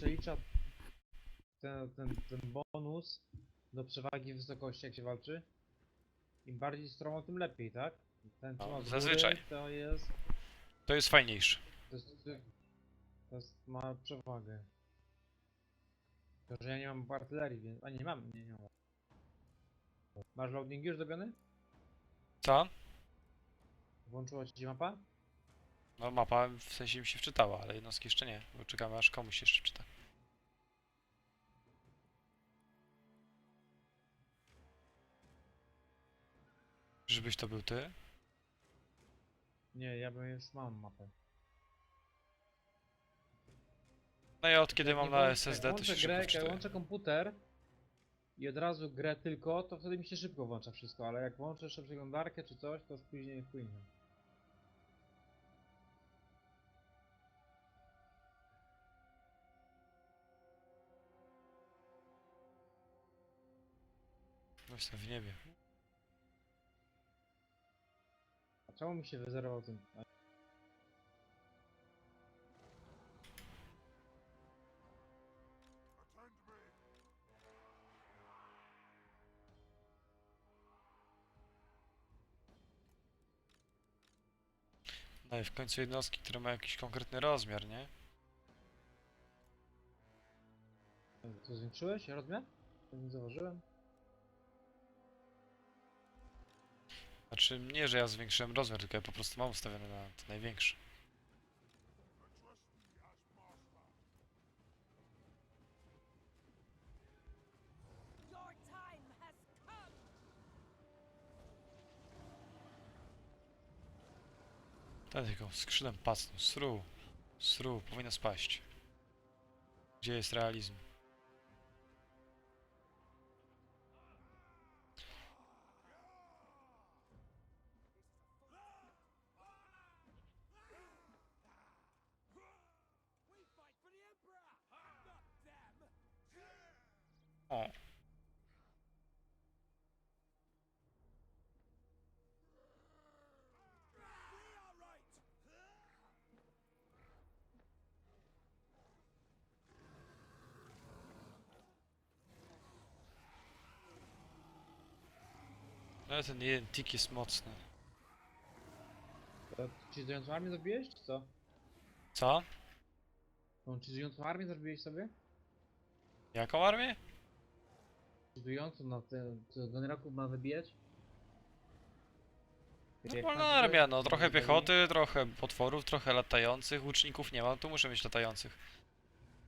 przelicza ten, ten, ten bonus do przewagi wysokości, jak się walczy. Im bardziej stromo, tym lepiej, tak? Ten co No, ma z góry, zazwyczaj. to jest, To jest fajniejsze. to jest... To jest... ma przewagę. To, że ja nie mam artylerii, więc... A nie mam, nie, nie mam. Masz loading już zrobiony? Co? Włączyła ci się mapa? No mapa w sensie mi się wczytała, ale jednostki jeszcze nie, bo czekamy aż komuś się jeszcze czyta. Żebyś to był ty? Nie, ja bym już mam mapę. No ja od kiedy mam na SSD to się szybko grę, jak włączę komputer i od razu grę tylko, to wtedy mi się szybko włącza wszystko, ale jak włączę jeszcze przeglądarkę czy coś, to już później wpłynie. No jestem w niebie. A czemu mi się wyzerował ten... a- No i w końcu jednostki, które mają jakiś konkretny rozmiar, nie? Co, zwiększyłeś rozmiar? To nie zauważyłem. Znaczy nie, że ja zwiększyłem rozmiar, tylko ja po prostu mam ustawiony na ten największy. Ten tylko skrzydłem pasną. Sru. Sru, powinno spaść. Gdzie jest realizm? O, We are right! no ten jeden tik jest mocny. To ci zającą armię zrobiłeś, czy co? Co? Tą czyzującą armię zrobiłeś sobie? Jaką armię? Czyzującą na ten... co generaków ma wybijać? Normalna armia, no trochę piechoty, trochę potworów, trochę latających, łuczników nie mam, tu muszę mieć latających.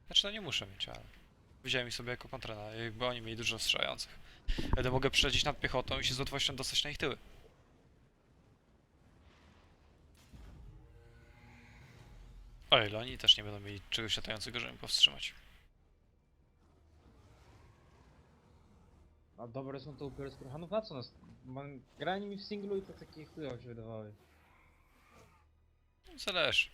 Znaczy no nie muszę mieć, ale wziąłem ich sobie jako kontrana, jakby oni mieli dużo strzelających. Wtedy mogę przelecieć nad piechotą i się z łatwością dostać na ich tyły. O ile oni też nie będą mieli czegoś latającego, żeby mnie powstrzymać. A dobre są to upiory skruchanów? Na co nas? Granie mi w singlu i to takie chujowe się wydawały. Zależy.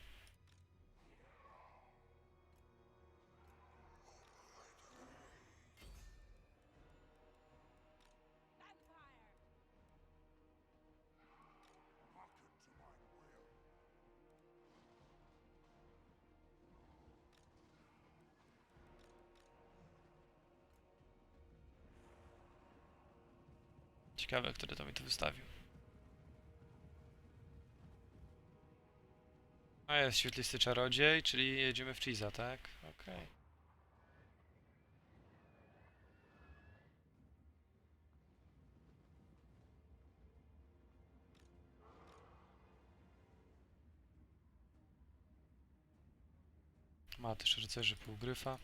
Ciekawe, który to mi to wystawił. A jest świetlisty czarodziej, czyli jedziemy w Cheese'a, tak? Okej. Ma też rycerzy półgryfa.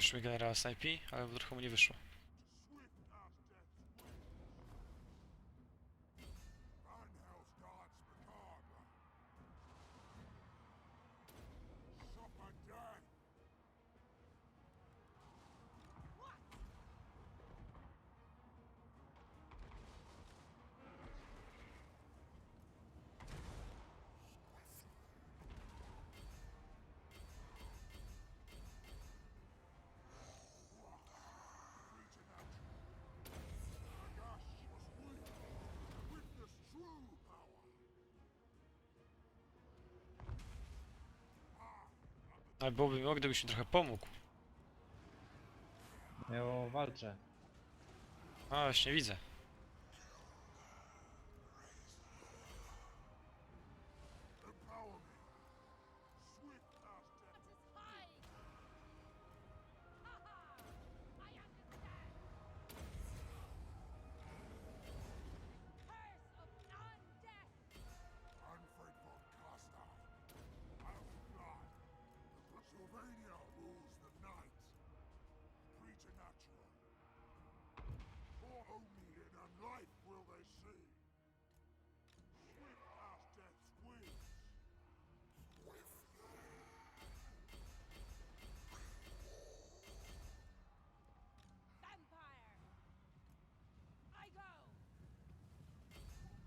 Już mi generała snajpi, ale trochę mu nie wyszło. Ale byłoby miło, gdybyś mi trochę pomógł. Ja walczę. A, właśnie widzę.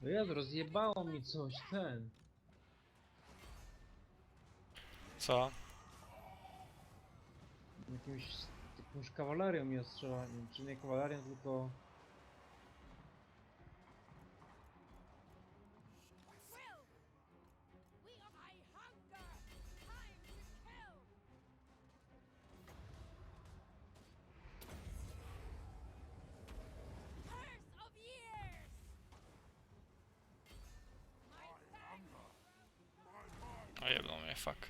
No Jezu, rozjebało mi coś, ten. Co? Jakimś, jakąś kawalerią mi ostrzela, czy nie kawalerią, tylko... Mnie, fuck.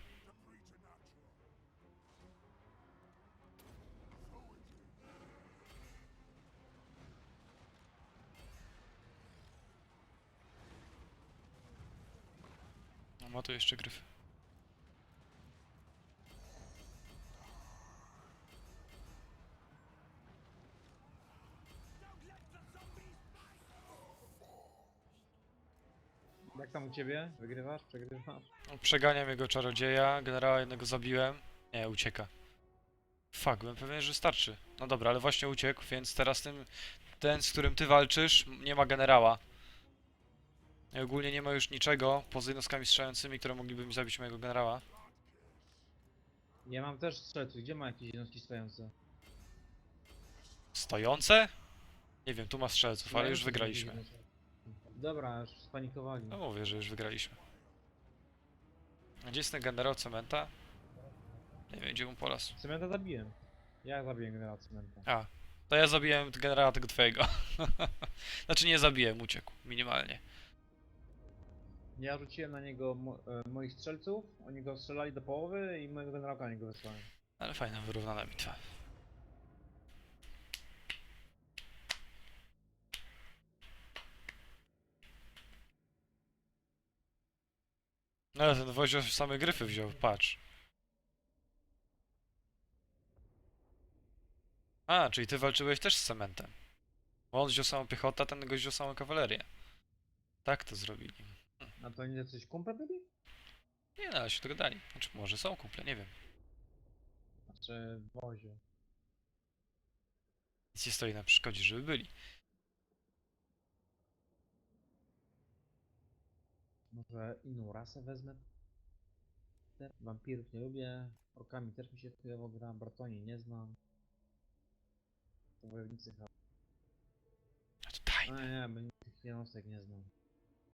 No, ma tu jeszcze gryfy. Tam u ciebie? Wygrywasz? Przegrywasz? No, Przeganiam jego czarodzieja, generała jednego zabiłem. Nie, ucieka. Fuck, byłem pewien, że starczy. No dobra, ale właśnie uciekł, więc teraz tym, ten, z którym ty walczysz, nie ma generała. I ogólnie nie ma już niczego poza jednostkami strzelającymi, które mogliby mi zabić mojego generała. Ja mam też strzelców, gdzie ma jakieś jednostki stojące? Stojące? Nie wiem, tu ma strzelców, ale już wygraliśmy. Dobra, już spanikowali. No mówię, że już wygraliśmy. A Gdzie jest ten generał Cementa? Nie wiem, gdzie mu polas. Cementa zabiłem. Ja zabiłem generała Cementa. A, to ja zabiłem generała tego twojego. znaczy nie zabiłem, uciekł, minimalnie. Ja rzuciłem na niego mo e, moich strzelców, oni go strzelali do połowy i mojego generała na niego wysłałem. Ale fajna, wyrównana bitwa. Ale ten woźio same gryfy wziął, patrz. A, czyli ty walczyłeś też z cementem. On wziął samą piechotę, ten gość wziął samą kawalerię. Tak to zrobili. A to nie coś kumple byli? Nie no, ale się dogadali. Znaczy może są kumple, nie wiem. Znaczy wozio. Nic nie stoi na przeszkodzie, żeby byli. Może inną rasę wezmę? Wampirów nie lubię, orkami też mi się chujowo gra, Bartoni nie znam. To wojownicy chyba. A to daj. A nie, bo tych jednostek nie znam.